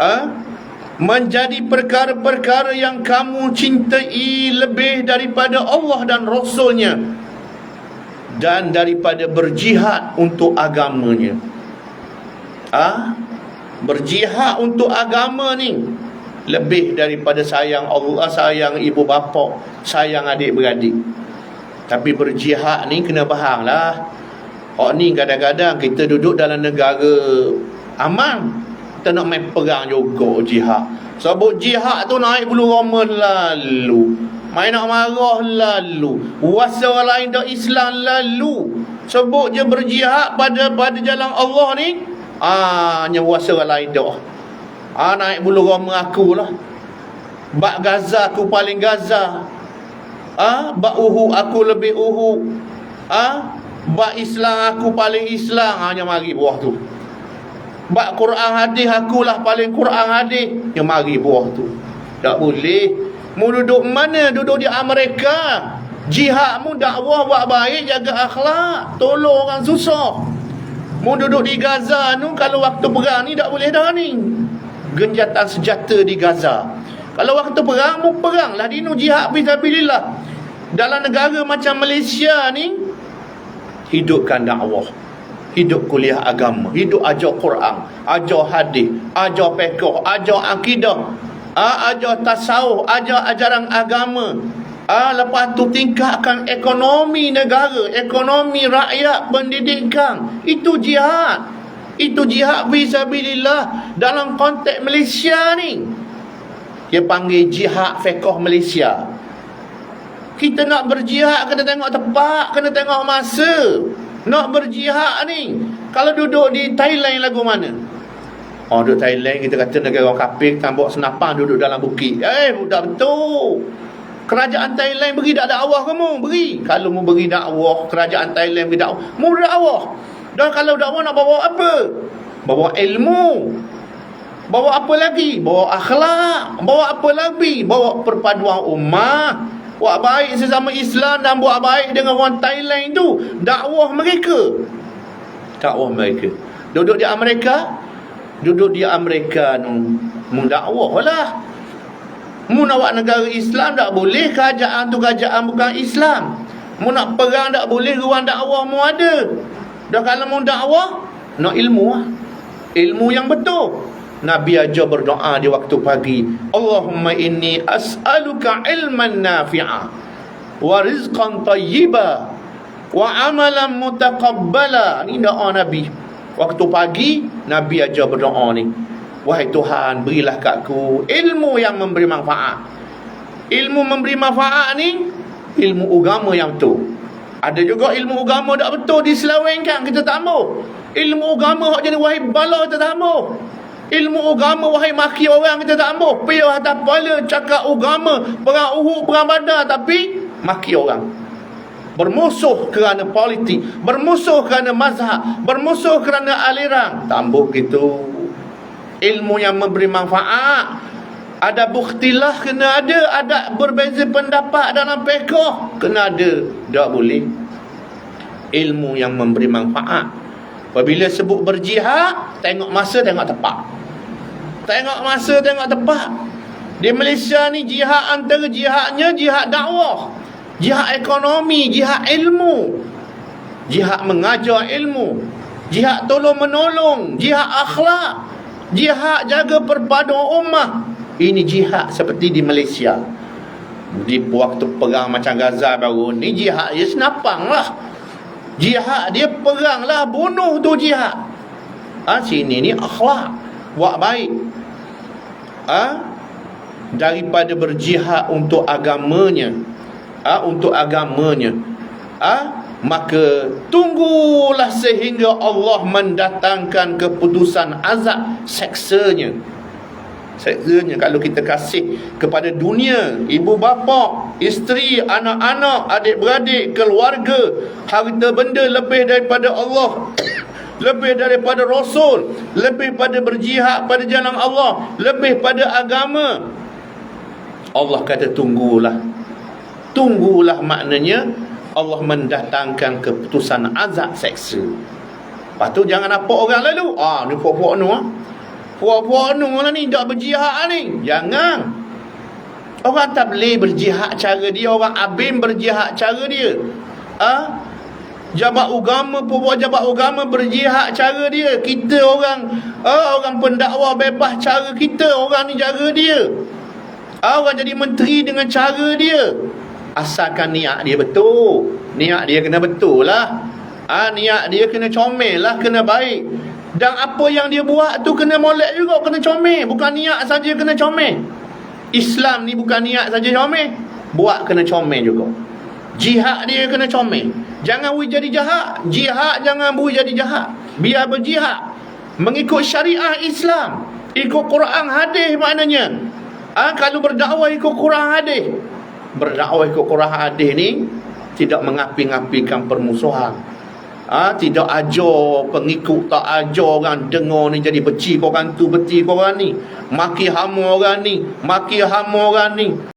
ha? menjadi perkara-perkara yang kamu cintai lebih daripada Allah dan Rasulnya. Dan daripada berjihad untuk agamanya. Ah ha? berjihad untuk agama ni. Lebih daripada sayang Allah sayang ibu bapa sayang adik-beradik. Tapi berjihad ni kena faham lah. Oh ni kadang-kadang kita duduk dalam negara aman kita nak main perang juga jihad. Sebab jihad tu naik bulu roma lalu. Main nak marah lalu. Wasa lain dah Islam lalu. Sebut je berjihad pada pada jalan Allah ni ah nya wasa orang lain dah. Ah naik bulu roma aku lah. Bak Gaza aku paling Gaza. Ah bak uhu aku lebih uhu. Ah bak Islam aku paling Islam. Hanya ah, mari buah tu Bak Quran hadis akulah paling Quran hadis yang mari buah tu. Tak boleh. Mu duduk mana? Duduk di Amerika. Jihad mu dakwah buat baik, jaga akhlak, tolong orang susah. Mu duduk di Gaza tu kalau waktu perang ni tak boleh dah ni. Genjatan senjata di Gaza. Kalau waktu perang mu peranglah di nu jihad fisabilillah. Dalam negara macam Malaysia ni hidupkan dakwah hidup kuliah agama, hidup ajar Quran, ajar hadis, ajar fiqh, ajar akidah, ajar tasawuf, ajar ajaran agama. Ah, lepas tu tingkatkan ekonomi negara, ekonomi rakyat, pendidikan. Itu jihad. Itu jihad fisabilillah dalam konteks Malaysia ni. Dia panggil jihad fiqh Malaysia. Kita nak berjihad kena tengok tepat, kena tengok masa. Nak berjihad ni Kalau duduk di Thailand lagu mana? Oh duduk Thailand kita kata negara orang kafir Kita bawa senapan duduk dalam bukit Eh tak betul Kerajaan Thailand beri dakwah kamu? Beri Kalau mu beri dakwah Kerajaan Thailand beri dakwah Mu beri dakwah Dan kalau dakwah nak bawa apa? Bawa ilmu Bawa apa lagi? Bawa akhlak Bawa apa lagi? Bawa perpaduan ummah buat baik sesama Islam dan buat baik dengan orang Thailand tu. Dakwah mereka. Dakwah mereka. Duduk di Amerika? Duduk di Amerika tu mendakwah lah mu nak buat negara Islam tak boleh. Kerajaan tu kerajaan bukan Islam. Mu nak perang tak boleh ruang dakwah mu ada. Dah kalau mu dakwah nak ilmu lah. Ilmu yang betul Nabi aja berdoa di waktu pagi. Allahumma inni as'aluka ilman nafi'a wa rizqan tayyiba wa amalan mutaqabbala. Ini doa Nabi. Waktu pagi Nabi aja berdoa ni. Wahai Tuhan, berilah katku ilmu yang memberi manfaat. Ilmu memberi manfaat ni ilmu agama yang betul. Ada juga ilmu agama tak betul diselewengkan kita tak mau. Ilmu agama hak jadi wahai bala kita tak mau. Ilmu agama wahai maki orang kita tak ambil. Pergi atas kepala cakap agama. Perang uhuk, perang badar. Tapi maki orang. Bermusuh kerana politik. Bermusuh kerana mazhab. Bermusuh kerana aliran. Tak ambil gitu. Ilmu yang memberi manfaat. Ada buktilah kena ada. Ada berbeza pendapat dalam pekoh. Kena ada. Tak boleh. Ilmu yang memberi manfaat. Apabila sebut berjihad, tengok masa, tengok tepat. Tengok masa, tengok tepat. Di Malaysia ni jihad antara jihadnya jihad dakwah. Jihad ekonomi, jihad ilmu. Jihad mengajar ilmu. Jihad tolong menolong, jihad akhlak. Jihad jaga perpaduan ummah. Ini jihad seperti di Malaysia. Di waktu perang macam Gaza baru ni jihad ya senapang lah. Jihad dia perang lah bunuh tu jihad. Ha, sini ni akhlak buat baik. Ha? daripada berjihad untuk agamanya. Ha? untuk agamanya. Ha? maka tunggulah sehingga Allah mendatangkan keputusan azab seksanya. Seksanya kalau kita kasih kepada dunia, ibu bapa, isteri, anak-anak, adik-beradik, keluarga, harta benda lebih daripada Allah, lebih daripada Rasul, lebih pada berjihad pada jalan Allah, lebih pada agama. Allah kata tunggulah. Tunggulah maknanya Allah mendatangkan keputusan azab seksa. Lepas tu jangan apa orang lalu. Ah, ni pokok-pokok ni ah. Puak-puak nu lah ni, tak berjihad ni. Jangan. Orang tak boleh berjihad cara dia, orang abim berjihad cara dia. Ah, Jabat agama pun buat jabat agama berjihad cara dia. Kita orang ah, orang pendakwa bebas cara kita. Orang ni cara dia. Ah, orang jadi menteri dengan cara dia. Asalkan niat dia betul. Niat dia kena betul lah. Ah, niat dia kena comel lah, kena baik. Dan apa yang dia buat tu kena molek juga, kena comel. Bukan niat saja kena comel. Islam ni bukan niat saja comel. Buat kena comel juga. Jihad dia kena comel. Jangan bui jadi jahat. Jihad jangan bui jadi jahat. Biar berjihad. Mengikut syariah Islam. Ikut Quran hadis maknanya. Ah ha, kalau berdakwah ikut Quran hadis. Berdakwah ikut Quran hadis ni tidak mengapi-ngapikan permusuhan. Ah ha, tidak ajar pengikut tak ajar orang dengar ni jadi beci kau orang tu beci kau orang ni. Maki hama orang ni, maki hama orang ni.